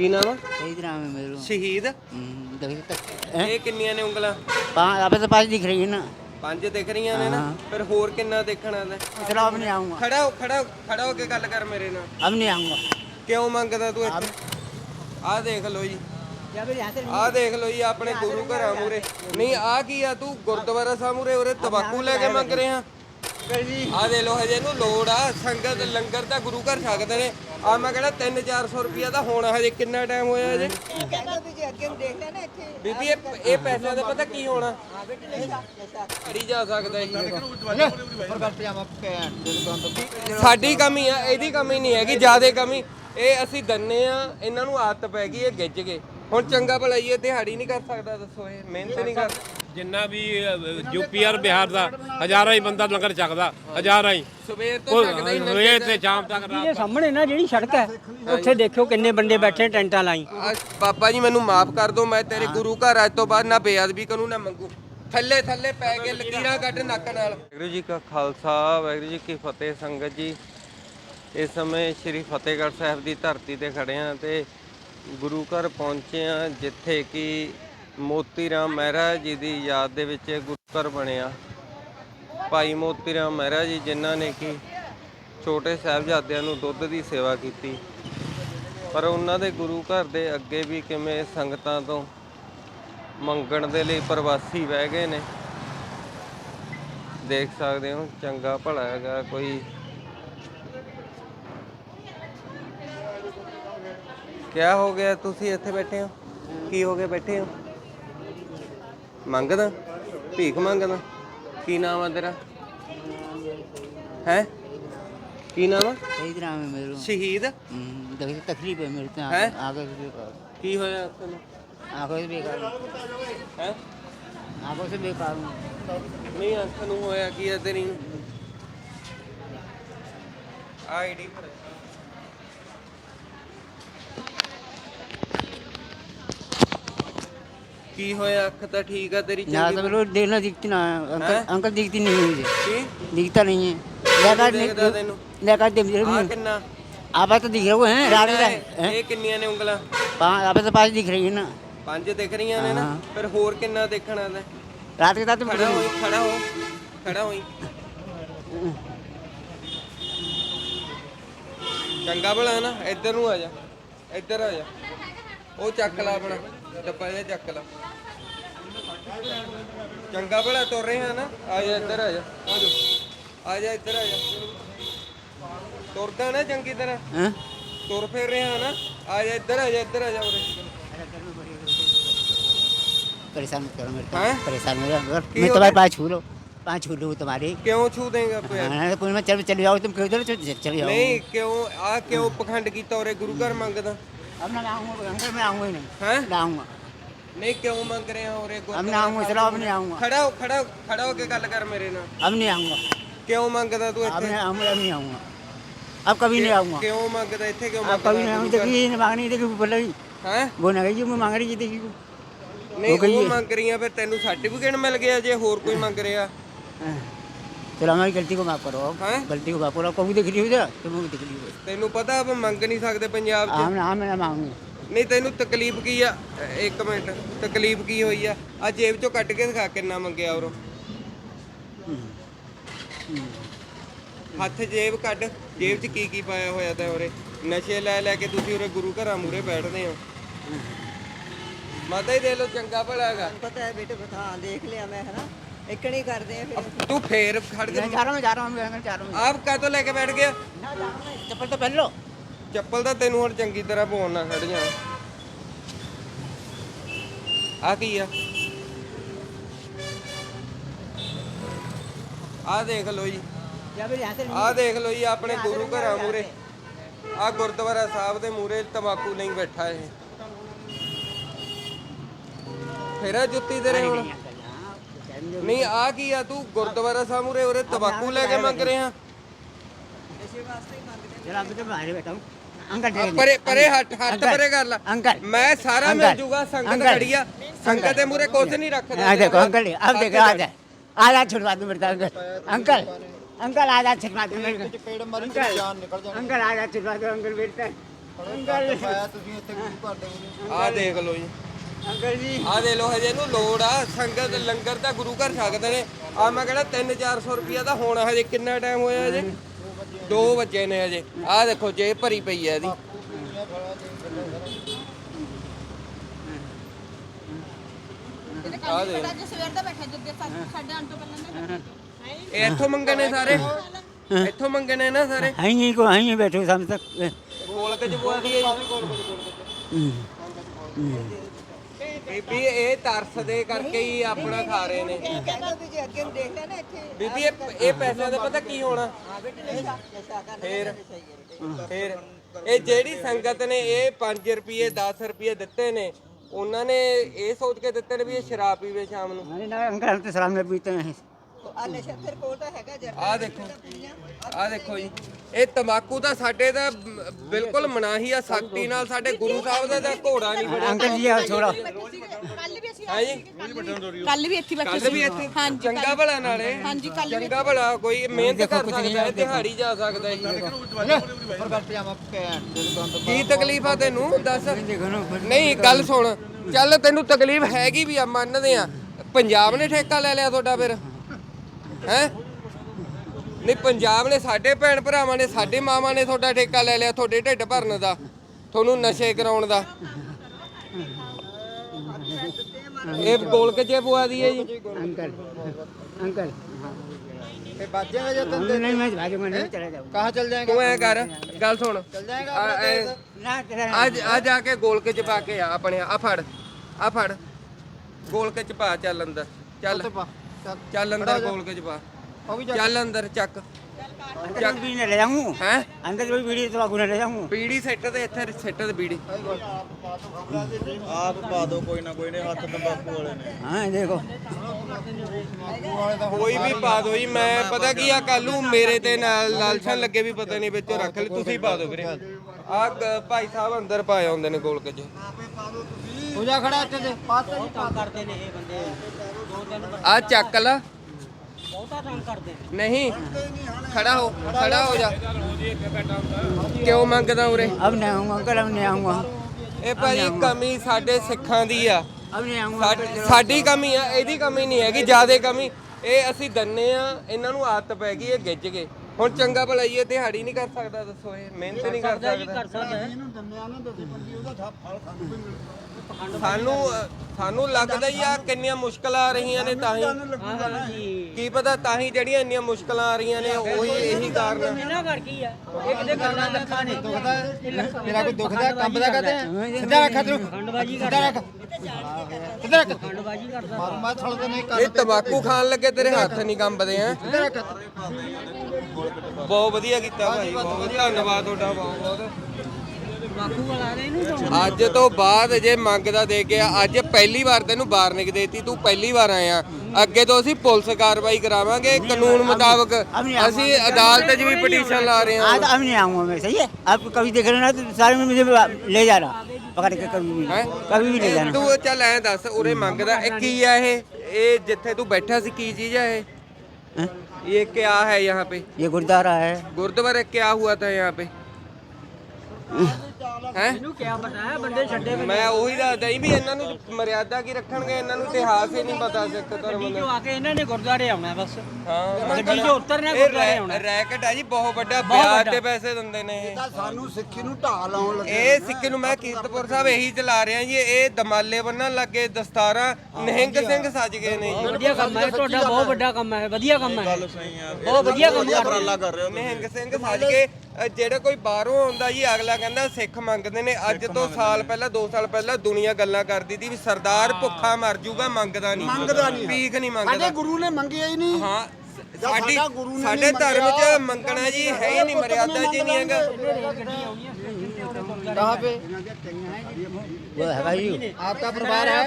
ਕੀ ਨਾਮ ਆ सही तरह में मेरे को ਸ਼ਹੀਦ हम्म, देखिए तक हैं? ਇਹ ਕਿੰਨੀਆਂ ਨੇ ਉਂਗਲਾਂ पाँच आप तो पाँच दिख रही है ना ਪੰਜ ਦਿਖ ਰਹੀਆਂ ਨੇ ਨਾ ਹਾਂ। ਫਿਰ ਹੋਰ ਕਿੰਨਾ ਦੇਖਣਾ ਲੈ चलो अब नहीं आऊँगा ਖੜਾ ਹੋ ਖੜਾ ਹੋ ਖੜਾ ਹੋ ਕੇ ਗੱਲ ਕਰ ਮੇਰੇ ਨਾਲ अब नहीं आऊँगा ਕਿਉਂ ਮੰਗਦਾ ਤੂੰ ਇੱਥੇ ਆਹ ਦੇਖ ਲਓ ਜੀ या फिर यहाँ से ਆਹ ਦੇਖ ਲਓ ਜੀ ਆਪਣੇ ਗੁਰੂ ਘਰਾਂ ਮੂਰੇ ਨਹੀਂ ਆਹ ਕੀ ਆ ਤੂੰ ਗੁਰਦੁਆਰਾ ਸਾਹਿਬ ਮੂਰੇ ਉਰੇ ਤਬਾਕੂ ਲੈ ਕੇ ਮੰਗ ਰਿਹਾ ਆਹ ਦੇ ਲੋ ਹਜੇ ਇਹਨੂੰ ਲੋੜ ਆ, ਸੰਗਤ ਲੰਗਰ ਤਾਂ ਗੁਰੂ ਘਰ ਛਕਦੇ ਨੇ। ਆ ਮੈਂ ਕਹਿੰਦਾ 3-400 ਰੁਪਿਆ ਤਾਂ ਹੋਣਾ ਹਜੇ, ਕਿੰਨਾ ਟਾਈਮ ਹੋਇਆ ਹਜੇ? ਬੀਬੀ, ਇਹ ਇਹ ਪੈਸਿਆਂ ਦਾ ਪਤਾ ਕੀ ਹੋਣਾ? ਅੜੀ ਜਾ ਸਕਦਾ ਇਹ। ਸਾਡੀ ਕਮੀ ਆ, ਇਹਦੀ ਕਮੀ ਨਹੀਂ ਹੈਗੀ, ਜਿਆਦੇ ਕਮੀ। ਇਹ ਅਸੀਂ ਦੰਨੇ ਆ, ਇਹਨਾਂ ਨੂੰ ਆਦਤ ਪੈ ਗਈ, ਇਹ ਗਿੱਜ ਗਏ ਹੁਣ ਚੰਗਾ ਭਲਾ ਇਹ ਦਿਹਾੜੀ ਨਹੀਂ ਕਰ ਸਕਦਾ ਦੱਸੋ ਇਹ ਮਿਹਨਤ ਨਹੀਂ ਕਰ ਜਿੰਨਾ ਵੀ ਯੂਪੀ ਔਰ ਬਿਹਾਰ ਦਾ ਹਜ਼ਾਰਾਂ ਹੀ ਬੰਦਾ ਲੰਗਰ ਚੱਕਦਾ ਹਜ਼ਾਰਾਂ ਹੀ। ਸਵੇਰ ਤੋਂ ਹੀ ਸਵੇਰ ਸ਼ਾਮ ਤੱਕ ਰਾਤ ਇਹ ਸਾਹਮਣੇ ਨਾ ਜਿਹੜੀ ਸੜਕ ਹੈ ਉੱਥੇ ਦੇਖਿਓ ਕਿੰਨੇ ਬੰਦੇ ਬੈਠੇ ਟੈਂਟਾਂ ਲਾਈ। ਬਾਬਾ ਜੀ ਮੈਨੂੰ ਮਾਫ ਕਰ ਦਿਓ ਮੈਂ ਤੇਰੇ ਗੁਰੂ ਘਰ ਅੱਜ ਤੋਂ ਬਾਅਦ ਨਾ ਬੇਅਦਬੀ ਕਰੂੰ ਨਾ ਮੰਗੂ। ਥੱਲੇ ਥੱਲੇ ਪੈ ਕੇ ਲਕੀਰਾਂ ਕੱਢ ਨੱਕ ਨਾਲ। ਵਾਹਿਗੁਰੂ ਜੀ ਕਾ ਖਾਲਸਾ ਵਾਹਿਗੁਰੂ ਜੀ ਕੀ ਫਤਿਹ ਸੰਗਤ ਜੀ। ਇਸ ਸਮੇਂ ਸ੍ਰੀ ਫਤਿਹਗੜ੍ਹ ਸਾਹਿਬ ਦੀ ਧਰਤੀ ਤੇ ਖੜੇ ਆ ਤੇ ਗੁਰੂ ਘਰ ਪਹੁੰਚੇ ਆ ਜਿੱਥੇ ਕਿ ਮੋਤੀ ਰਾਮ ਮਹਿਰਾ ਜੀ ਦੀ ਯਾਦ ਦੇ ਵਿੱਚ ਇਹ ਗੁਰੂ ਘਰ ਬਣਿਆ ਭਾਈ ਮੋਤੀ ਰਾਮ ਮਹਿਰਾ ਜੀ, ਜਿਨ੍ਹਾਂ ਨੇ ਕਿ ਛੋਟੇ ਸਾਹਿਬਜ਼ਾਦਿਆਂ ਨੂੰ ਦੁੱਧ ਦੀ ਸੇਵਾ ਕੀਤੀ। ਪਰ ਉਹਨਾਂ ਦੇ ਗੁਰੂ ਘਰ ਦੇ ਅੱਗੇ ਵੀ ਕਿਵੇਂ ਸੰਗਤਾਂ ਤੋਂ ਮੰਗਣ ਦੇ ਲਈ ਪ੍ਰਵਾਸੀ ਬਹਿ ਗਏ ਨੇ। ਦੇਖ ਸਕਦੇ ਹੋ, ਚੰਗਾ ਭਲਾ ਹੈਗਾ, ਕੋਈ ਕਿਆ ਹੋ ਗਿਆ ਤੁਸੀਂ ਇੱਥੇ ਬੈਠੇ ਹੋ ਕੀ ਹੋ ਗਿਆ ਬੈਠੇ ਹੋ ਮੰਗਦਾ ਭੀਖ ਮੰਗਦਾ ਕੀ ਨਾਮ ਆ ਤੇਰਾ ਹੈ ਕੀ ਨਾਮ ਆ सही तरह में मेरे को ਸ਼ਹੀਦ हम्म, देखिए तकलीफ है मेरे को हैं? आगे आगे से बेकार ਕੀ ਹੋਇਆ ਤੈਨੂੰ आंखों से बेकार हूँ। ਹੈ आंखों से बेकार हूँ ਨਹੀਂ ਅੱਖ ਨੂੰ ਹੋਇਆ ਕੀ ਹੈ ਤੇਰੀ ਨੂੰ ਆਈਡੀ ਪਰ ਕੀ ਹੋਇਆ ਅੱਖ ਤਾਂ ਠੀਕ ਆ ਤੇਰੀ यहाँ ਚੰਗੀ तो मेरे को देखना दिखती ना है। हैं? अंकल अंकल दिखती नहीं है मुझे ਕੀ दिखता नहीं है लेकर ਦੇਖਦਾ ਤੈਨੂੰ लेकर दे मेरे ਆ को ਕਿੰਨਾ आप तो दिख रहे हो हैं रात में हैं? ਇਹ ਕਿੰਨੀਆਂ ਨੇ ਉਂਗਲਾਂ पाँच आप तो पाँच दिख रही है ना ਪੰਜ ਦਿਖ ਰਹੀਆਂ ਨੇ ਨਾ ਹਾਂ। ਫਿਰ ਹੋਰ ਕਿੰਨਾ ਦੇਖਣਾ ਤੈਂ रात के साथ ਖੜਾ ਹੋਈ ਖੜਾ ਹੋ ਖੜਾ ਹੋਈ ਚੰਗਾ ਭਲਾ ਨਾ ਇੱਧਰ ਨੂੰ ਆ ਜਾ ਇੱਧਰ ਆ ਜਾ ਉਹ ਚੱਕ ਲਾ ਆਪਣਾ ਡੱਬਾ ਜਿਹਾ ਚੱਕ ਲਾ ਚੰਗਾ ਭਲਾ ਤੁਰ ਰਹੇ ਆ ਨਾ ਆ ਜਾ ਇੱਧਰ ਆ ਜਾ ਆ ਜਾ ਆ ਜਾ ਇੱਧਰ ਆ ਜਾ ਤੁਰਦਾ ਨਾ ਚੰਗੀ ਤਰ੍ਹਾਂ हैं? ਤੁਰ ਫਿਰ ਰਿਹਾ ਨਾ ਆ ਜਾ ਇੱਧਰ ਆ ਜਾ ਇੱਧਰ ਆ ਜਾ ਉਰੇ परेशान मत करो मेरे को हैं? परेशान मत करो क्यों मैं होता तुम्हारे है? पाँच छू लो पाँच छू लो तुम्हारे ਕਿਉਂ ਛੂ ਦੇਂਗਾ ਪਿਆ हाँ, कोई मैं चल चले जाओ तुम क्यों इधर चल चले जाओ ਨਹੀਂ ਕਿਉਂ ਆ ਕਿਉਂ ਪਖੰਡ ਕੀਤਾ ਉਰੇ ਗੁਰੂ ਘਰ ਮੰਗਦਾ अब ना आऊँगा अंकल मैं आऊँगा ही नहीं ਹੈ ना आऊँगा ਨਹੀਂ ਕਿਉਂ ਮੰਗ ਰਹੇ ਹੋ ਉਰੇ अब ना आऊँगा चलो अब नहीं आऊँगा ਖੜਾ ਹੋ ਖੜਾ ਹੋ, ਖੜਾ ਹੋ ਕੇ ਗੱਲ ਕਰ ਮੇਰੇ ਨਾਲ अब नहीं आऊँगा ਕਿਉਂ ਮੰਗਦਾ ਤੂੰ अब ਇੱਥੇ नहीं आऊँगा अब नहीं आऊँगा अब कभी नहीं आऊँगा ਕਿਉਂ ਮੰਗਦਾ ਇੱਥੇ ਕਿਉਂ अब कभी नहीं आऊँगा देखिए ये मांगनी देखिए बोल रही ਹੈ वो ना गई मैं मांग रही थी देखिए ਨਹੀਂ ਗਈ ਉਹ ਹੈ। ਮੰਗ ਰਹੀਆਂ ਫਿਰ ਤੈਨੂੰ ਸਰਟੀਫਿਕੇਟ ਮਿਲ ਗਿਆ ਜੇ ਹੋਰ ਕੋਈ ਮੰਗ ਰਿਹਾ हाँ। चलो हमारी गलती को माफ करो अब हैं? गलती को माफ करो कभी दिख रही हो जा तुम भी दिख रही हो ਤੈਨੂੰ ਪਤਾ ਆਪ ਮੰਗ ਨਹੀਂ ਸਕਦੇ ਪੰਜਾਬ 'ਚ हम हम ना मांगूंगा ਨਹੀਂ ਤੈਨੂੰ ਤਕਲੀਫ ਕੀ ਆ ਇੱਕ ਮਿੰਟ ਤਕਲੀਫ ਕੀ ਹੋਈ ਆ ਆ ਜੇਬ ਚੋਂ ਕੱਢ ਕੇ ਦਿਖਾ ਕਿੰਨਾ ਮੰਗਿਆ ਉਰੋਂ ਹੱਥ ਜੇਬ ਕੱਢ ਜੇਬ 'ਚ ਕੀ ਕੀ ਪਾਇਆ ਹੋਇਆ ਤਾਂ ਉਰੇ ਨਸ਼ੇ ਲੈ ਲੈ ਕੇ ਤੁਸੀਂ ਉਰੇ ਗੁਰੂ ਘਰਾਂ ਮੂਰੇ ਬੈਠਦੇ ਹੋ ਮਾਤਾ ਹੀ ਦੇ ਲੋ ਚੰਗਾ ਭਲਾ ਹੈਗਾ ਪਤਾ ਹੈ ਬੇਟੇ ਬਤਾ ਦੇਖ ਲਿਆ ਮੈਂ ਹੈ ਨਾ ਇਕਣੀ ਕਰਦੇ ਆ ਫਿਰ ਤੂੰ ਫੇਰ ਖੜ ਕੇ मैं जा रहा हूँ जा रहा हूँ मैं जा रहा हूँ ਆਪ ਕਾਹਤੋਂ ਲੈ ਕੇ ਬੈਠ ਗਿਆ ना जा रहा हूँ चप्पल तो पहन लो ਚੱਪਲ ਤਾਂ ਤੈਨੂੰ ਹੁਣ ਚੰਗੀ ਤਰ੍ਹਾਂ ਪਾਉਣ ਨਾ ਖੜ ਜਾ ਆ ਕੀ ਆ ਆ ਦੇਖ ਲਓ ਜੀ या फिर यहाँ से ਆ ਦੇਖ ਲਓ ਜੀ ਆਪਣੇ ਗੁਰੂ ਘਰਾਂ ਮੂਰੇ ਆ ਗੁਰਦੁਆਰਾ ਸਾਹਿਬ ਦੇ ਮੂਰੇ ਤਮਾਕੂ ਨਹੀਂ ਬੈਠਾ ਇਹ ਫੇਰਾ ਜੁੱਤੀ ਤੇਰੇ ਹੁਣ ਨਹੀਂ ਆ ਕੀ ਆ ਤੂੰ ਗੁਰਦੁਆਰਾ ਸਾਹਿਬ ਮੂਰੇ ਉਰੇ ਤਮਾਕੂ ਲੈ ਕੇ ਮੰਗ ਰਿਹਾ जरा अभी तो बाहर बैठा हूँ अंकल ਆ ठीक ਪਰੇ ਪਰੇ ਹੱਟ ਹੱਥ अंकल, ਪਰੇ ਕਰ ਲਾ अंकल ਮੈਂ ਸਾਰਾ ਮਿਲ अंकल, ਜੂਗਾ संगत अंकल, खड़ी आ संगत ਦੇ ਮੂਰੇ ਕੁਝ नहीं ਰੱਖਦਾ आ देखो अंकल अब देखो आ जाए आधा छुड़वा दो मेरे को, अंकल अंकल अंकल आधा छुड़वा दो मेरे को अंकल अंकल आधा छुड़वा दो अंकल बेटा ਆ ਦੇਖ ਲਓ ਜੀ ਸੰਗਤ ਜੀ। ਆ ਦੇ ਲੋ ਹਜੇ ਨੂੰ ਲੋੜ ਆ ਸੰਗਤ ਲੰਗਰ ਤਾਂ ਗੁਰੂ ਘਰ ਛਕਦੇ ਨੇ। ਆ ਮੈਂ ਕਹਿੰਦਾ 3-400 ਰੁਪਿਆ ਤਾਂ ਹੋਣਾ ਹਜੇ ਕਿੰਨਾ ਟਾਈਮ ਹੋਇਆ ਹਜੇ? 2 ਵਜੇ ਨੇ ਹਜੇ। ਆ ਦੇਖੋ ਜੇ ਭਰੀ ਪਈ ਹੈ ਇਹਦੀ। ਇੱਥੋਂ ਮੰਗੇ ਨੇ ਸਾਰੇ? ਇੱਥੋਂ ਮੰਗੇ ਨੇ ਨਾ ਸਾਰੇ? ਆਈ ਨਹੀਂ ਕੋ ਆਈ ਬੈਠੋ ਸਾਹਮਣੇ ਤੱਕ ਗੋਲਕ ਚ ਬੋਲਦੀ ਹੈ। ਬੀਬੀ ਇਹ ਤਰਸ ਦੇ ਕਰਕੇ ਹੀ ਆਪਣਾ ਖਾ ਰਹੇ ਨੇ। ਬੀਬੀ ਇਹ ਇਹ ਪੈਸਿਆਂ ਦਾ ਪਤਾ ਕੀ ਹੋਣਾ? ਫੇਰ ਫੇਰ ਇਹ ਜਿਹੜੀ ਸੰਗਤ ਨੇ ਇਹ 5 ਰੁਪਏ 10 ਰੁਪਏ ਦਿੱਤੇ ਨੇ ਉਹਨਾਂ ਨੇ ਇਹ ਸੋਚ ਕੇ ਦਿੱਤੇ ਨੇ ਵੀ ਇਹ ਸ਼ਰਾਬ ਪੀਵੇ ਸ਼ਾਮ ਨੂੰ। ਨਹੀਂ ਨਾ ਅੰਕਲ ਤੇ ਸ਼ਰਾਬ ਨਾ ਪੀਤੇ ਨਹੀਂ ਆ ਦੇਖੋ ਆ ਦੇਖੋ ਜੀ ਇਹ ਤਮਾਕੂ ਤਾਂ ਸਾਡੇ ਦਾ ਬਿਲਕੁਲ ਮਨਾਹੀ ਆ ਸਖਤੀ ਨਾਲ ਸਾਡੇ ਗੁਰੂ ਸਾਹਿਬ ਦਾ ਤਾਂ ਘੋੜਾ ਨਹੀਂ ਬਣਿਆ ਅੰਕਲ ਜੀ ਆ ਛੋੜਾ ਕੱਲ ਵੀ ਅਸੀਂ ਕੱਲ ਵੀ ਇੱਥੇ ਬੈਠੇ ਕੱਲ ਚੰਗਾ ਭਲਾ ਨਾਲੇ ਹਾਂਜੀ ਕੱਲ ਚੰਗਾ ਭਲਾ ਕੋਈ ਮਿਹਨਤ ਕਰ ਸਕਦਾ ਹੈ ਦਿਹਾੜੀ ਜਾ ਸਕਦਾ ਹੈ ਕੀ ਤਕਲੀਫ ਆ ਤੈਨੂੰ ਦੱਸ ਨਹੀਂ ਗੱਲ ਸੁਣ ਚੱਲ ਤੈਨੂੰ ਤਕਲੀਫ ਹੈਗੀ ਵੀ ਆ ਮੰਨਦੇ ਆ ਪੰਜਾਬ ਨੇ ਠੇਕਾ ਲੈ ਲਿਆ ਤੁਹਾਡਾ ਫਿਰ ਹੈ ਨਹੀਂ ਪੰਜਾਬ ਨੇ ਸਾਡੇ ਭੈਣ ਭਰਾਵਾਂ ਨੇ ਸਾਡੇ ਮਾਵਾਂ ਨੇ ਤੁਹਾਡਾ ਠੇਕਾ ਲੈ ਲਿਆ ਤੁਹਾਡੇ ਢਿੱਡ ਭਰਨ ਦਾ ਤੁਹਾਨੂੰ ਨਸ਼ੇ ਕਰਾਉਣ ਦਾ ਇਹ ਗੋਲਕ ਜੇ ਪਵਾ ਦਈਏ ਜੀ अंकल अंकल बाजेगा जो नहीं मैं भाजूंगा नहीं चला जाऊंगा कहाँ चल जाएंगे ਤੂੰ ਐ ਕਰ ਗੱਲ ਸੁਣ ਚੱਲ ਜਾਏਗਾ ना तेरा ਅੱਜ ਆ ਜਾ ਕੇ ਗੋਲਕ ਚ ਪਾ ਕੇ ਆ ਆਪਣੇ ਆ ਫੜ ਆ ਫੜ ਗੋਲਕ ਚ ਪਾ ਚੱਲ ਅੰਦਰ ਚੱਲ ਚੱਲ ਅੰਦਰ ਗੋਲਕ ਚ ਪਾ ਚੱਲ ਅੰਦਰ ਚੱਕ अंदर भी नहीं ले जाऊँ ਹੈ अंदर कोई बीड़ी तो आगू ले जाऊँ ਪੀੜੀ ਸੈੱਟ ਤੇ ਇੱਥੇ ਸੈੱਟ ਤੇ ਬੀੜੀ ਆਪ ਪਾ ਦੋ ਕੋਈ ਨਾ ਕੋਈ ਨੇ ਹੱਥ ਤੰਬਾਕੂ ਵਾਲੇ ਨੇ हाँ देखो ਕੋਈ ਵੀ ਪਾ ਦੋ ਜੀ ਮੈਂ ਪਤਾ ਕੀ ਆ ਕੱਲੂ ਮੇਰੇ ਤੇ ਨਾਲ ਲਾਲਛਨ ਲੱਗੇ ਵੀ ਪਤਾ ਨਹੀਂ ਵਿੱਚੋਂ ਰੱਖ ਲਈ ਤੁਸੀਂ ਪਾ ਦਿਓ ਵੀਰੇ ਆ ਭਾਈ ਸਾਹਿਬ ਅੰਦਰ ਪਾਏ ਹੁੰਦੇ ਨੇ ਗੋਲਕ ਚ पूजा खड़ा अच्छे से पास ਆ ਚੱਕ ਲਾ ਬਹੁਤਾ ਤੰਗ ਕਰਦੇ ਨਹੀਂ ਖੜਾ ਹੋ ਖੜਾ ਹੋ ਜਾ ਕਿਉਂ ਮੰਗਦਾ ਉਰੇ अब नहीं आऊँगा अंकल अब नहीं आऊँगा ਇਹ ਭਾਜੀ ਕਮੀ ਸਾਡੇ ਸਿੱਖਾਂ ਦੀ ਆ अब नहीं आऊँगा ਸਾਡ- ਸਾਡੀ ਕਮੀ ਆ ਇਹਦੀ ਕਮੀ ਨਹੀਂ ਹੈਗੀ ਜਿਆਦੇ ਕਮੀ ਇਹ ਅਸੀਂ ਦੰਨੇ ਆ ਇਹਨਾਂ ਨੂੰ ਆਦਤ ਪੈ ਗਈ ਇਹ ਗਿੱਜ ਗਏ ਹੁਣ ਚੰਗਾ ਭਲਾ ਜੀ ਇਹ ਦਿਹਾੜੀ ਨਹੀਂ ਕਰ ਸਕਦਾ ਦੱਸੋ ਇਹ ਮਿਹਨਤ ਨਹੀਂ ਕਰ ਸਕਦਾ ਕਰ ਸਕਦਾ ਹੈ ਸਾਨੂੰ ਸਾਨੂੰ ਲੱਗਦਾ ਹੀ ਆ ਕਿੰਨੀਆਂ ਮੁਸ਼ਕਲਾਂ ਆ ਰਹੀਆਂ ਨੇ ਤਾਂ ਹੀ। ਕੀ ਪਤਾ ਤਾਂ ਹੀ ਜਿਹੜੀਆਂ ਇੰਨੀਆਂ ਮੁਸ਼ਕਲਾਂ ਆ ਰਹੀਆਂ ਨੇ ਉਹੀ ਇਹੀ ਕਾਰਨ ਆ। ਇਹਨਾਂ ਕਰਕੇ ਹੀ ਆ। ਇਹ ਕਿਤੇ ਕਰਨਾ ਲੱਖਾਂ ਨੇ। ਦੁਖਦਾ। ਤੇਰਾ ਕੋਈ ਦੁਖਦਾ ਕੰਬਦਾ ਕਹਤੇ ਸਿੱਧਾ ਰੱਖ ਖੰਡਬਾਜੀ ਕਰਦਾ। ਰੱਖ। ਸਿੱਧਾ ਰੱਖ। ਖੰਡਬਾਜੀ ਕਰਦਾ। ਮੈਂ ਥਲ ਦੇ ਨਹੀਂ ਇਹ ਤਮਾਕੂ ਖਾਣ ਲੱਗੇ ਤੇਰੇ ਹੱਥ ਨਹੀਂ ਕੰਬਦੇ ਆ। ਬਹੁਤ ਵਧੀਆ ਕੀਤਾ ਭਾਈ ਬਹੁਤ ਧੰਨਵਾਦ ਤੁਹਾਡਾ ਬਹੁਤ ਬਹੁਤ। ਬਾਕੂ ਵਾਲਾ ਨੇ ਇਹਨੂੰ ਅੱਜ ਤੋਂ ਬਾਅਦ ਜੇ ਮੰਗਦਾ ਦੇ ਗਿਆ ਅੱਜ ਪਹਿਲੀ ਵਾਰ ਤੈਨੂੰ ਵਾਰਨਿੰਗ ਦੇਤੀ ਤੂੰ ਪਹਿਲੀ ਵਾਰ ਆਇਆ ਅੱਗੇ ਤੋਂ ਅਸੀਂ ਪੁਲਿਸ ਕਾਰਵਾਈ ਕਰਾਵਾਂਗੇ ਕਾਨੂੰਨ ਮੁਤਾਬਕ ਅਸੀਂ ਅਦਾਲਤ 'ਚ ਵੀ ਪਟੀਸ਼ਨ ਲਾ ਰਹੇ ਹਾਂ आज अब नहीं आऊँगा मैं सही है आप कभी देख रहे ना तो सारे में मुझे ले जा रहा पकड़ के कभी भी ਹੈਂ? कभी भी ले जाना ਤੂੰ ਚੱਲ ਐਂ ਦੱਸ ਉਰੇ ਮੰਗਦਾ ਇਹ ਕੀ ਆ ਇਹ ਇਹ ਜਿੱਥੇ ਤੂੰ ਬੈਠਾ ਸੀ ਕੀ ਚੀਜ਼ ਆ ਇਹ हैं? ये क्या है यहाँ पे ये गुरुद्वारा है गुरुद्वारा क्या हुआ था यहाँ पे ਹੈ? ਇਹਨੂੰ ਕਿਆ ਪਤਾ ਹੈ ਬੰਦੇ ਛੱਡੇ ਵੇ ਮੈਂ ਉਹੀ ਦੱਸਦਾ ਸੀ ਵੀ ਇਹਨਾਂ ਨੂੰ ਮਰਿਆਦਾ ਕੀ ਰੱਖਣਗੇ ਇਹਨਾਂ ਨੂੰ ਇਤਿਹਾਸ ਹੀ ਨਹੀਂ ਪਤਾ ਸਿੱਖ ਧਰਮ ਗੱਡੀ ਦਾ। ਚੋਂ ਆ ਕੇ ਇਹਨਾਂ ਨੇ ਗੁਰਦੁਆਰੇ ਆਉਣਾ ਬਸ। ਹਾਂ। ਗੱਡੀ ਚੋਂ ਉਤਰਨਾ ਇਹ ਗੁਰਦੁਆਰੇ ਰੈ- ਆਉਣਾ। ਰੈਕਟ ਆ ਜੀ ਬਹੁਤ ਵੱਡਾ ਬਹੁਤ ਵਿਆਜ ਵੱਡਾ। ਤੇ ਪੈਸੇ ਦਿੰਦੇ ਨੇ ਇਹ। ਸਾਨੂੰ ਸਿੱਖੀ ਨੂੰ ਢਾਹ ਲਾਉਣ ਲੱਗੇ। ਇਹ ਸਿੱਖ ਨੂੰ ਮੈਂ ਕੀਰਤਪੁਰ ਸਾਹਿਬ ਇਹੀ ਚਲਾ ਰਿਹਾ ਜੀ ਇਹ ਦਮਾਲੇ ਬੰਨਣ ਲੱਗੇ ਦਸਤਾਰਾਂ ਨਿਹੰਗ ਸਿੰਘ ਸੱਜ ਗਏ ਨੇ। ਜੀ ਵਧੀਆ ਕੰਮ ਹੈ ਤੁਹਾਡਾ ਬਹੁਤ ਵੱਡਾ ਕੰਮ ਹੈ ਵਧੀਆ ਕੰਮ ਹੈ। ਸਹੀ ਆ। ਬਹੁਤ ਵਧੀਆ ਕੰਮ ਕਰਦੇ ਉਪਰਾਲਾ ਕਰ ਰਹੇ ਹੋ ਨਿਹੰਗ ਸਿੰਘ ਸੱਜ ਕੇ ਅ, ਜਿਹੜਾ ਕੋਈ ਬਾਹਰੋਂ ਆਉਂਦਾ ਜੀ ਅਗਲਾ ਕਹਿੰਦਾ ਸਿੱਖ ਮੰਗਦੇ ਨੇ ਅੱਜ ਤੋਂ ਸਾਲ ਪਹਿਲਾਂ 2 ਸਾਲ ਪਹਿਲਾਂ ਦੁਨੀਆ ਗੱਲਾਂ ਕਰਦੀ ਸੀ ਵੀ ਸਰਦਾਰ ਭੁੱਖਾ ਮਰ ਜਾਊਗਾ ਮੰਗਦਾ ਨਹੀਂ ਮੰਗਦਾ ਨਹੀਂ ਭੀਖ ਨਹੀਂ ਮੰਗਦਾ ਗੁਰੂ ਨੇ ਮੰਗਿਆ ਹੀ ਨਹੀਂ ਹਾਂ ਸ- ਸਾਡੀ ਸਾਡਾ ਗੁਰੂ ਨੇ ਸਾਡੇ ਧਰਮ 'ਚ ਮੰਗਣਾ ਜੀ ਹੈ ਹੀ ਨਹੀਂ ਮਰਿਆਦਾ ਜੀ ਨਹੀਂ ਹੈਗਾ कहाँ पे वो है भाई आपका परिवार है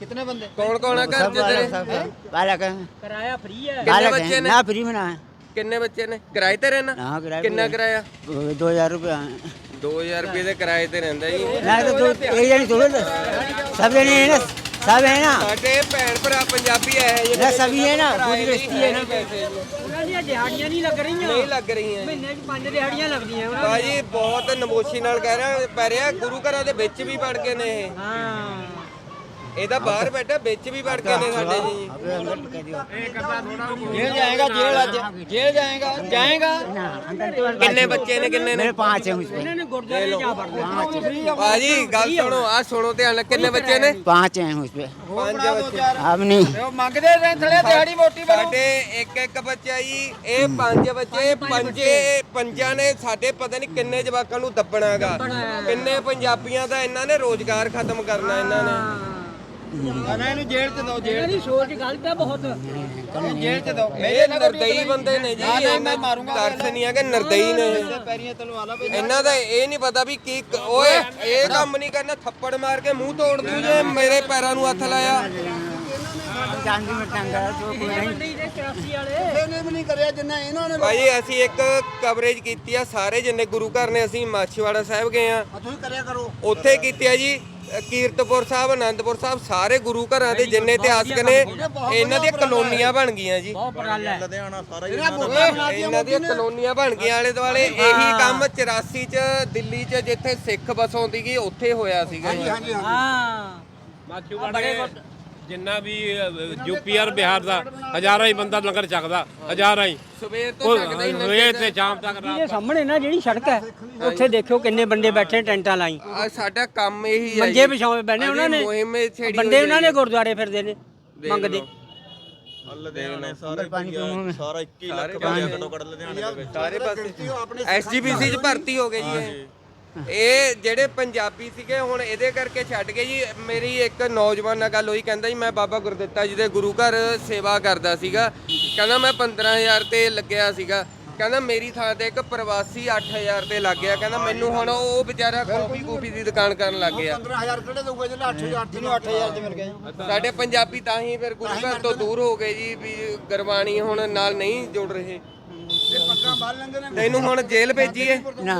कितने बंदे ਕੌਣ ਕੌਣ ਆ ਘਰ 'ਚ सब ਤੇਰੇ बालक सब बालक है ਕਿਰਾਇਆ ਫ੍ਰੀ ਹੈ ਕਿੰਨੇ बालक बच्चे है ने? ना फ्री में ना है ਕਿੰਨੇ ਬੱਚੇ ਨੇ? ਕਿਰਾਏ ਤੇ ਰਹਿਣਾ? ਹਾਂ ਕਿਰਾਏ ਕਿੰਨਾ ਕਿਰਾਇਆ? 2000 ਰੁਪਏ 2000 ਰੁਪਏ ਦੇ ਕਿਰਾਏ ਤੇ ਰਹਿੰਦਾ ਜੀ। ਮੈਂ ਤਾਂ ਦੋ ਇਹ ਜਣੀ ਥੋੜਾ ਸਭ ਜਣੇ ਹੈ ਨਾ ਸਭ ਹੈ ਨਾ। ਸਾਡੇ ਭੈਣ ਭਰਾ ਪੰਜਾਬੀ ਹੈ ਨਾ ਸਭੀ ਹੈ ਨਾ ਪੂਰੀ ਰਿਸ਼ਤੀ ਹੈ ਨਾ। ਪੈਸੇ ਉਹਨਾਂ ਦਿਹਾੜੀਆਂ ਨਹੀਂ ਲੱਗ ਰਹੀਆਂ। ਨਹੀਂ ਲੱਗ ਰਹੀਆਂ ਮਹੀਨੇ 'ਚ ਪੰਜ ਦਿਹਾੜੀਆਂ ਲੱਗਦੀਆਂ ਉਹਨਾਂ ਭਾਜੀ ਬਹੁਤ ਨਮੋਸ਼ੀ ਨਾਲ ਕਹਿ ਰਿਹਾ ਪੈ ਰਿਹਾ ਗੁਰੂ ਘਰਾਂ ਦੇ ਵਿੱਚ ਵੀ ਵੜ ਨੇ ਇਹ ਤਾਂ ਬਾਹਰ ਬੈਠਾ ਵਿੱਚ ਵੀ ਵੜ ਕੇ ਨੇ ਸਾਡੇ ਜੀ जेल जाएगा जेल आज जेल जाएगा जाएगा ਕਿੰਨੇ ਬੱਚੇ ਨੇ ਕਿੰਨੇ ਨੇ पांच है उसमें ਇਹਨਾਂ ਨੇ ਗੁਰਦੁਆਰੇ ਜਾ ਵੜਦੇ ਭਾਜੀ ਗੱਲ ਸੁਣੋ ਆ ਸੁਣੋ ਧਿਆਨ ਨਾਲ ਕਿੰਨੇ ਬੱਚੇ ਨੇ पांच हैं उसमें ਪੰਜ ਬੱਚੇ अब नहीं मंगते रहे थले दिहाड़ी मोटी ਸਾਡੇ ਇੱਕ ਇੱਕ ਬੱਚਾ ਜੀ ਇਹ ਪੰਜ ਬੱਚੇ ਪੰਜੇ ਪੰਜਾਂ ਨੇ ਸਾਡੇ ਪਤਾ ਨਹੀਂ ਕਿੰਨੇ ਜਵਾਕਾਂ ਨੂੰ ਦੱਬਣਾਗਾ ਕਿੰਨੇ ਪੰਜਾਬੀਆਂ ਦਾ ਇਹਨਾਂ ਨੇ ਰੋਜ਼ਗਾਰ ਖਤਮ ਕਰਨਾ ਇਹਨਾਂ ਨੇ ਨਰਦਈ ਨੇ ਇਹ ਨਹੀਂ ਪਤਾ ਵੀ ਇਹ ਕੰਮ ਨਹੀਂ ਕਰਨਾ ਥੱਪੜ ਮਾਰ ਕੇ ਮੂੰਹ ਤੋੜ ਦੂ ਮੇਰੇ ਪੈਰਾਂ ਨੂੰ ਹੱਥ ਲਾਇਆ। ਇਹਨਾਂ ਦੀਆਂ ਦਿੱਲੀ ਚ ਜਿੱਥੇ ਸਿੱਖ ਬਸੋਂ ਸੀਗੀ ਉੱਥੇ ਹੋਇਆ ਸੀਗਾ ਜੀ। ਹਾਂਜੀ ਹਾਂਜੀ। ਜਿੰਨਾ ਵੀ ਯੂਪੀ ਔਰ ਬਿਹਾਰ ਦਾ ਹਜ਼ਾਰਾਂ ਹੀ ਬੰਦਾ ਲੰਗਰ ਚੱਕਦਾ ਹਜ਼ਾਰਾਂ ਹੀ। ਸਵੇਰ ਤੋਂ ਤੱਕ ਹੀ ਸਵੇਰ ਤੇ ਸ਼ਾਮ ਤੱਕ ਇਹ ਸਾਹਮਣੇ ਨਾ ਜਿਹੜੀ ਸੜਕ ਹੈ ਉੱਥੇ ਦੇਖਿਓ ਕਿੰਨੇ ਬੰਦੇ ਬੈਠੇ ਟੈਂਟਾਂ ਲਾਈ। ਸਾਡਾ ਕੰਮ ਇਹੀ ਹੈ ਮੰਜੇ ਵਿਛਾਉਣੇ ਬੈਠੇ ਉਹਨਾਂ ਨੇ। ਬੰਦੇ ਉਹਨਾਂ ਨੇ ਗੁਰਦੁਆਰੇ ਫਿਰਦੇ ਨੇ ਮੰਗਦੇ। ਲੁਧਿਆਣਾ ਸਾਰੇ ਸਾਰਾ 21 ਲੱਖ ਬੰਦੇ ਘੱਟੋ ਘੱਟ ਲੁਧਿਆਣੇ ਦੇ ਵਿੱਚ। ਸਾਰੇ ਪਾਸੇ ਐਸਜੀਪੀਸੀ ਚ ਭਰਤੀ ਹੋ ਗਏ ਜੀ ਇਹ। ਇਹ ਜਿਹੜੇ ਪੰਜਾਬੀ ਸੀਗੇ ਹੁਣ ਇਹਦੇ ਕਰਕੇ ਛੱਡ ਗਏ ਜੀ। ਮੇਰੀ ਇੱਕ ਨੌਜਵਾਨ ਨਾਲ ਗੱਲ ਹੋਈ ਕਹਿੰਦਾ ਜੀ ਮੈਂ ਬਾਬਾ ਗੁਰਦਿੱਤਾ ਜੀ ਦੇ ਗੁਰੂ ਘਰ ਸੇਵਾ ਕਰਦਾ ਸੀਗਾ। ਕਹਿੰਦਾ ਮੈਂ 15000 ਤੇ ਲੱਗਿਆ ਸੀਗਾ। ਕਹਿੰਦਾ ਮੇਰੀ ਥਾਂ ਤੇ ਇੱਕ ਪ੍ਰਵਾਸੀ 8000 ਤੇ ਲੱਗ ਗਿਆ। ਕਹਿੰਦਾ ਮੈਨੂੰ ਹੁਣ ਉਹ ਵਿਚਾਰਾ ਕਾਫੀ ਕੂਫੀ ਦੀ ਦੁਕਾਨ ਕਰਨ ਲੱਗ ਗਿਆ। 15000 ਕਿਹੜੇ ਦਊਗਾ ਜਿਹੜਾ 8000 ਜਿਹਨੂੰ 8000 ਚ ਮਿਲ ਗਿਆ ਸਾਡੇ ਪੰਜਾਬੀ ਤਾਂ ਹੀ ਫਿਰ ਗੁਰੂ ਘਰ ਤੋਂ ਦੂਰ ਹੋ ਗਏ ਜੀ ਵੀ ਗੁਰਬਾਣੀ ਹੁਣ ਨਾਲ ਨਹੀਂ ਜੁੜ ਰਹੇ। ਤੈਨੂੰ ਹੁਣ ਜੇਲ੍ਹ ਭੇਜੀਏ? ना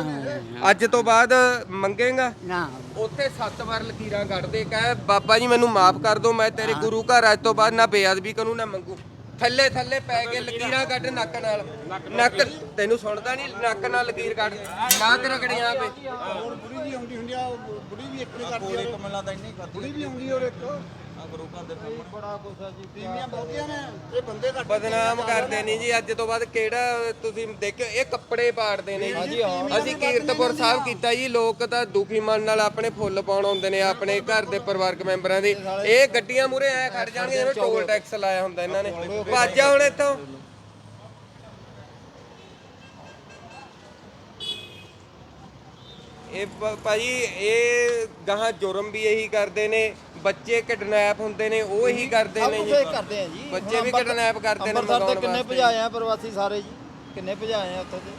ਅੱਜ ਤੋਂ ਬਾਅਦ ਮੰਗੇਗਾ? ना ਉੱਥੇ ਸੱਤ ਵਾਰ ਲਕੀਰਾਂ ਕੱਢਦੇ ਕਹੇ ਬਾਬਾ ਜੀ ਮੈਨੂੰ ਮਾਫ ਕਰ ਦਿਓ ਮੈਂ ਤੇਰੇ ਗੁਰੂ ਘਰ ਅੱਜ ਤੋਂ ਬਾਅਦ ਨਾ ਬੇਅਦਬੀ ਕਰੂੰ ਨਾ ਮੰਗੂ। ਥੱਲੇ ਥੱਲੇ ਪੈ ਕੇ ਲਕੀਰਾਂ ਕੱਢ ਨੱਕ ਨਾਲ। ਨੱਕ ਤੈਨੂੰ ਸੁਣਦਾ ਨਹੀਂ ਨੱਕ ਨਾਲ ਲਕੀਰ ਕੱਢ। ਨਾਕ ਰਗੜੀਆਂ ਪੇ ਹੁਣ ਬੁੜੀ ਵੀ ਆਉਂਦੀ ਹੁੰਦੀ ਆ ਬੁੜੀ ਵੀ ਇੱਕ ਨਹੀਂ ਕਰਦੀ ਪੂਰੇ ਕਮਲਾਂ ਦਾ ਇੰਨੀ ਕਰਦੀ ਬੁੜੀ ਵੀ ਆਉਂਦੀ ਔਰ ਇੱਕ। ਆ ਗੁਰੂ ਘਰ ਦੇ ਸਾਹਮਣੇ। ਬੜਾ ਕੁਛ ਆ ਜੀ ਤੀਵੀਆਂ ਬਹੁਤੀਆਂ ਨੇ ਇਹ ਬੰਦੇ ਘੱਟ ਬਦਨਾਮ ਕਰਦੇ ਨਹੀਂ ਜੀ ਅੱਜ ਤੋਂ ਬਾਅਦ ਕਿਹੜਾ ਤੁਸੀਂ ਦੇਖਿਓ ਇਹ ਕੱਪੜੇ ਪਾੜਦੇ ਨੇ ਜੀ। ਅਸੀਂ ਕੀਰਤਪੁਰ ਸਾਹਿਬ ਕੀਤਾ ਜੀ ਲੋਕ ਤਾਂ ਦੁਖੀ ਮਨ ਨਾਲ ਆਪਣੇ ਫੁੱਲ ਪਾਉਣ ਆਉਂਦੇ ਨੇ ਆਪਣੇ ਘਰ ਦੇ ਪਰਿਵਾਰਕ ਮੈਂਬਰਾਂ ਦੇ। ਇਹ ਗੱਡੀਆਂ ਮੂਰੇ ਐ ਖੜ ਜਾਣਗੇ ਜਿਵੇਂ ਟੋਲ ਟੈਕਸ ਲਾਇਆ ਹੁੰਦਾ ਇਹਨਾਂ ਨੇ। ਭਾਜਾ ਹੁਣ ਇੱਥੋਂ। ਇਹ ਭਾਜੀ ਇਹ ਗਾਹਾਂ ਜੁਰਮ ਵੀ ਇਹੀ ਕਰਦੇ ਨੇ। ਬੱਚੇ ਕਿਡਨੈਪ ਹੁੰਦੇ ਨੇ ਉਹ ਇਹੀ ਕਰਦੇ ਨੇ ਜੀ। ਕਰਦੇ ਆ ਜੀ। ਬੱਚੇ ਵੀ ਕਿਡਨੈਪ ਕਰਦੇ ਨੇ ਅੰਮ੍ਰਿਤਸਰ ਤੇ ਕਿੰਨੇ ਭਜਾਏ ਆ ਪ੍ਰਵਾਸੀ ਸਾਰੇ ਜੀ? ਕਿੰਨੇ ਭਜਾਏ ਆ ਉੱਥੇ ਤੇ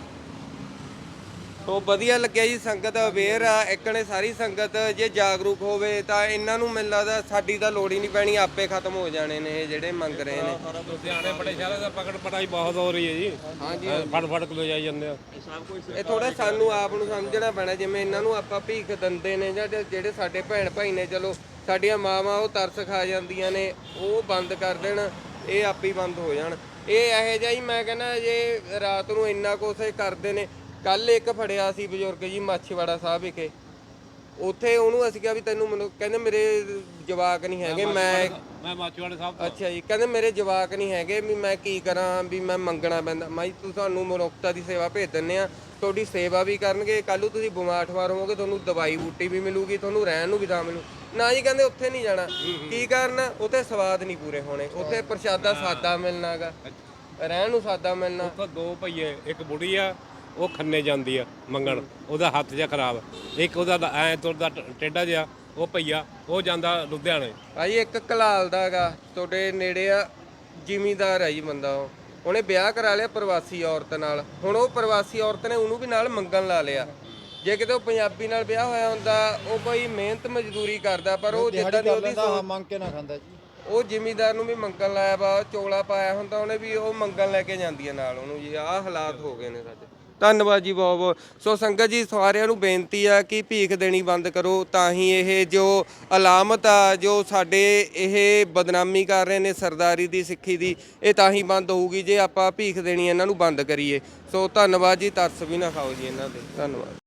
ਸੋ ਵਧੀਆ ਲੱਗਿਆ ਜੀ ਸੰਗਤ ਅਵੇਅਰ ਆ ਇੱਕਣੇ ਸਾਰੀ ਸੰਗਤ ਜੇ ਜਾਗਰੂਕ ਹੋਵੇ ਤਾਂ ਇਹਨਾਂ ਨੂੰ ਮੈਨੂੰ ਲੱਗਦਾ ਸਾਡੀ ਤਾਂ ਲੋੜ ਹੀ ਨਹੀਂ ਪੈਣੀ ਆਪੇ ਖਤਮ ਹੋ ਜਾਣੇ ਨੇ ਇਹ ਜਿਹੜੇ ਮੰਗ ਰਹੇ ਨੇ। ਲੁਧਿਆਣੇ ਬੜੇ ਸ਼ਹਿਰਾਂ ਦਾ ਪਕੜ ਪੜਾਈ ਬਹੁਤ ਹੋ ਰਹੀ ਹੈ ਜੀ। ਹਾਂਜੀ ਫੜ ਫੜ ਕੇ ਲੈ ਜਾਈ ਜਾਂਦੇ ਆ। ਇਹ ਥੋੜਾ ਸਾਨੂੰ ਆਪ ਨੂੰ ਸਮਝਣਾ ਪੈਣਾ ਜਿਵੇਂ ਇਹਨਾਂ ਨੂੰ ਆਪਾਂ ਭੀਖ ਦਿੰਦੇ ਨੇ ਜੇ- ਜਿਹੜੇ ਸਾਡੇ ਭੈਣ ਭਾਈ ਨੇ ਚਲੋ ਸਾਡੀਆਂ ਮਾਵਾਂ ਉਹ ਤਰਸ ਖਾ ਜਾਂਦੀਆਂ ਨੇ ਉਹ ਬੰਦ ਕਰ ਦੇਣ ਇਹ ਆਪੇ ਹੀ ਬੰਦ ਹੋ ਜਾਣ। ਇਹ ਇਹੋ ਜਿਹਾ ਹੀ ਮੈਂ ਕਹਿੰਦਾ ਜੇ ਰਾਤ ਨੂੰ ਇੰਨਾ ਕੁਛ ਕਰਦੇ ਨੇ ਕੱਲ ਇੱਕ ਫੜਿਆ ਸੀ ਬਜ਼ੁਰਗ ਜੀ ਮਾਛੀਵਾੜਾ ਸਾਹਿਬ ਵਿਖੇ। ਉੱਥੇ ਉਹਨੂੰ ਅਸੀਂ ਕਿਹਾ ਵੀ ਤੈਨੂੰ ਮੈਨੂੰ ਕਹਿੰਦੇ ਮੇਰੇ ਜਵਾਕ ਨਹੀਂ ਹੈਗੇ ਮੈਂ ਮੈਂ ਮਾਚੀਵਾੜੇ ਸਾਹਿਬ ਤੋਂ। ਅੱਛਾ ਜੀ ਕਹਿੰਦੇ ਮੇਰੇ ਜਵਾਕ ਨਹੀਂ ਹੈਗੇ ਵੀ ਮੈਂ ਕੀ ਕਰਾਂ ਵੀ ਮੈਂ ਮੰਗਣਾ ਪੈਂਦਾ। ਮਾਈ ਤੂੰ ਤੁਹਾਨੂੰ ਮਨੁੱਖਤਾ ਦੀ ਸੇਵਾ ਭੇਜ ਦਿੰਨੇ ਆ ਤੁਹਾਡੀ ਸੇਵਾ ਵੀ ਕਰਨਗੇ ਕੱਲ ਨੂੰ ਤੁਸੀਂ ਬਿਮਾਰ ਠਵਾਰ ਹੋਵੋਗੇ ਤੁਹਾਨੂੰ ਦਵਾਈ ਬੂਟੀ ਵੀ ਮਿਲੂਗੀ ਤੁਹਾਨੂੰ ਰਹਿਣ ਨੂੰ ਵੀ ਥਾਂ ਮਿਲੂ। ਨਾ ਜੀ ਕਹਿੰਦੇ ਉੱਥੇ ਨਹੀਂ ਜਾਣਾ। ਕੀ ਕਰਨਾ ਉੱਥੇ ਸਵਾਦ ਨਹੀਂ ਪੂਰੇ ਹੋਣੇ। ਉੱਥੇ ਪ੍ਰਸ਼ਾਦਾ ਸਾਦਾ ਮਿਲਣਾਗਾ। ਰਹਿਣ ਨੂੰ ਸਾਦਾ ਮਿਲਣਾ। ਉੱਥੋਂ ਦੋ ਭਈਏ ਇੱਕ ਬੁੜੀ ਆ ਉਹ ਖੰਨੇ ਜਾਂਦੀ ਆ ਮੰਗਣ। ਉਹਦਾ ਹੱਥ ਜਿਹਾ ਖਰਾਬ। ਇੱਕ ਉਹਦਾ ਐ ਤੁਰਦਾ ਟ- ਟੇਢਾ ਜਿਹਾ ਉਹ ਭਈਆ ਉਹ ਜਾਂਦਾ ਲੁਧਿਆਣੇ। ਭਾਜੀ ਇੱਕ ਕਲਾਲ ਦਾ ਹੈਗਾ ਤੁਹਾਡੇ ਨੇੜੇ ਆ ਜ਼ਿਮੀਦਾਰ ਹੈ ਜੀ ਬੰਦਾ ਉਹ। ਉਹਨੇ ਵਿਆਹ ਕਰਾ ਲਿਆ ਪ੍ਰਵਾਸੀ ਔਰਤ ਨਾਲ। ਹੁਣ ਉਹ ਪ੍ਰਵਾਸੀ ਔਰਤ ਨੇ ਉਹਨੂੰ ਵੀ ਨਾਲ ਮੰਗਣ ਲਾ ਲਿਆ। ਜੇ ਕਿਤੇ ਉਹ ਪੰਜਾਬੀ ਨਾਲ ਵਿਆਹ ਹੋਇਆ ਹੁੰਦਾ ਉਹ ਕੋਈ ਮਿਹਨਤ ਮਜ਼ਦੂਰੀ ਕਰਦਾ ਪਰ ਉਹ ਜਿੱਦਾਂ ਦੀ ਉਹਦੀ ਸੋਚ ਮੰਗ ਕੇ ਨਾ ਖਾਂਦਾ ਜੀ। ਉਹ ਜ਼ਿਮੀਦਾਰ ਨੂੰ ਵੀ ਮੰਗਣ ਲਾਇਆ ਵਾ ਚੋਲਾ ਪਾਇਆ ਹੁੰਦਾ ਉਹਨੇ ਵੀ ਉਹ ਮੰਗਣ ਲੈ ਕੇ ਜਾਂਦੀ ਹੈ ਨਾਲ ਉਹਨੂੰ ਜੀ ਆਹ ਹਾਲਾਤ ਹੋ ਗਏ ਨੇ ਸਾਡੇ। ਧੰਨਵਾਦ ਜੀ ਬਹੁਤ ਬਹੁਤ। ਸੋ ਸੰਗਤ ਜੀ ਸਾਰਿਆਂ ਨੂੰ ਬੇਨਤੀ ਆ ਕਿ ਭੀਖ ਦੇਣੀ ਬੰਦ ਕਰੋ ਤਾਂ ਹੀ ਇਹ ਜੋ ਅਲਾਮਤ ਆ ਜੋ ਸਾਡੇ ਇਹ ਬਦਨਾਮੀ ਕਰ ਰਹੇ ਨੇ ਸਰਦਾਰੀ ਦੀ ਸਿੱਖੀ ਦੀ ਇਹ ਤਾਂ ਹੀ ਬੰਦ ਹੋਊਗੀ ਜੇ ਆਪਾਂ ਭੀਖ ਦੇਣੀ ਇਹਨਾਂ ਨੂੰ ਬੰਦ ਕਰੀਏ। ਸੋ ਧੰਨਵਾਦ ਜੀ ਤਰਸ ਵੀ ਨਾ ਖਾਓ ਜੀ ਇਹਨਾਂ ਦੇ। ਧੰਨਵਾਦ।